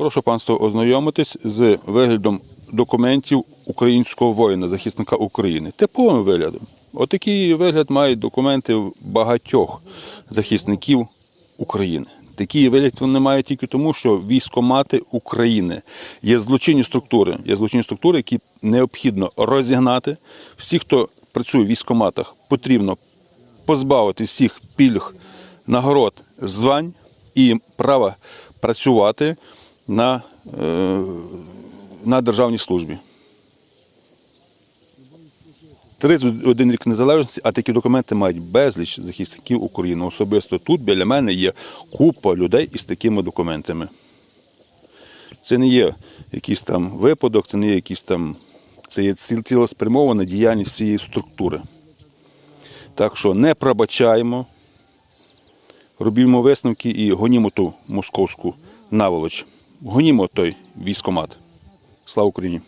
Прошу панство ознайомитись з виглядом документів українського воїна, захисника України. Типовим виглядом. Отакий вигляд мають документи багатьох захисників України. Такий вигляд вони мають тільки тому, що військомати України є злочинні структури, є злочинні структури, які необхідно розігнати. Всі, хто працює в військоматах, потрібно позбавити всіх пільг, нагород, звань і права працювати на, е, на державній службі. 31 рік незалежності, а такі документи мають безліч захисників України. Особисто тут біля мене є купа людей із такими документами. Це не є якийсь там випадок, це не є якийсь там. Це є цілеспрямована діяльність цієї структури. Так що не пробачаємо, робімо висновки і гонімо ту московську наволоч. Гонімо той військомат. Слава Україні!